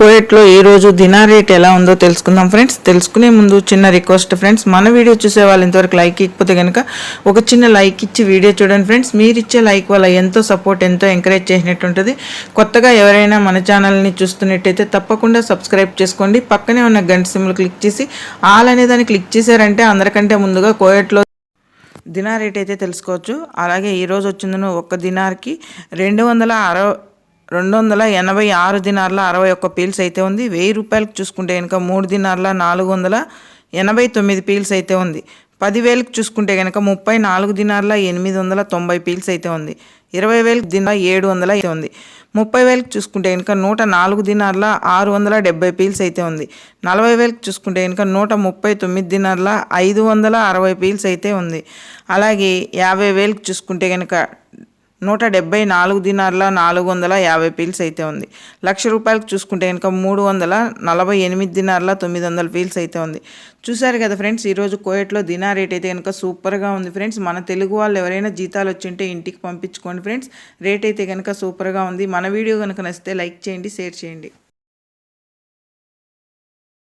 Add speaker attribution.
Speaker 1: కోయట్లో ఈరోజు రోజు దినా రేట్ ఎలా ఉందో తెలుసుకుందాం ఫ్రెండ్స్. తెలుసుకునే ముందు చిన్న రిక్వెస్ట్ ఫ్రెండ్స్. మన వీడియో చూసే వాళ్ళు ఇంతవరకు లైక్ ఇకపోతే కనుక ఒక చిన్న లైక్ ఇచ్చి వీడియో చూడండి ఫ్రెండ్స్. మీరు ఇచ్చే లైక్ వల్ల ఎంతో సపోర్ట్ ఎంతో ఎంకరేజ్ చేసినట్టు ఉంటుంది కొత్తగా ఎవరైనా మన ఛానల్ని చూస్తున్నట్టయితే తప్పకుండా సబ్స్క్రైబ్ చేసుకోండి. పక్కనే ఉన్న గంట సిమ్లు క్లిక్ చేసి ఆల్ అనే దాన్ని క్లిక్ చేశారంటే అందరికంటే ముందుగా కోయట్లో దినార్ రేట్ అయితే తెలుసుకోవచ్చు. అలాగే ఈరోజు వచ్చిందను ఒక్క దినార్కి రెండు వందల అరవై రెండు వందల ఎనభై ఆరు దినార్ల అరవై ఒక్క పీల్స్ అయితే ఉంది. వెయ్యి రూపాయలకు చూసుకుంటే కనుక మూడు దినార్ల నాలుగు వందల ఎనభై తొమ్మిది పీల్స్ అయితే ఉంది. పదివేలకు చూసుకుంటే కనుక ముప్పై నాలుగు దినార్ల ఎనిమిది వందల తొంభై పీల్స్ అయితే ఉంది. ఇరవై వేలకు దిన ఏడు వందల అయితే ఉంది. ముప్పై వేలకు చూసుకుంటే కనుక నూట నాలుగు దినార్ల ఆరు వందల డెబ్బై పీల్స్ అయితే ఉంది. నలభై వేలకు చూసుకుంటే కనుక నూట ముప్పై తొమ్మిది దినార్ల ఐదు వందల అరవై పీల్స్ అయితే ఉంది. అలాగే యాభై వేలకు చూసుకుంటే కనుక నూట డెబ్బై నాలుగు దినార్ల నాలుగు వందల యాభై పీల్స్ అయితే ఉంది. లక్ష రూపాయలకు చూసుకుంటే కనుక మూడు వందల నలభై ఎనిమిది దినార్ల తొమ్మిది వందల పీల్స్ అయితే ఉంది. చూసారు కదా ఫ్రెండ్స్ ఈరోజు కోయట్లో దినా రేట్ అయితే కనుక సూపర్గా ఉంది ఫ్రెండ్స్. మన తెలుగు వాళ్ళు ఎవరైనా జీతాలు వచ్చింటే ఇంటికి పంపించుకోండి ఫ్రెండ్స్. రేట్ అయితే కనుక సూపర్గా ఉంది. మన వీడియో కనుక నచ్చితే లైక్ చేయండి షేర్ చేయండి.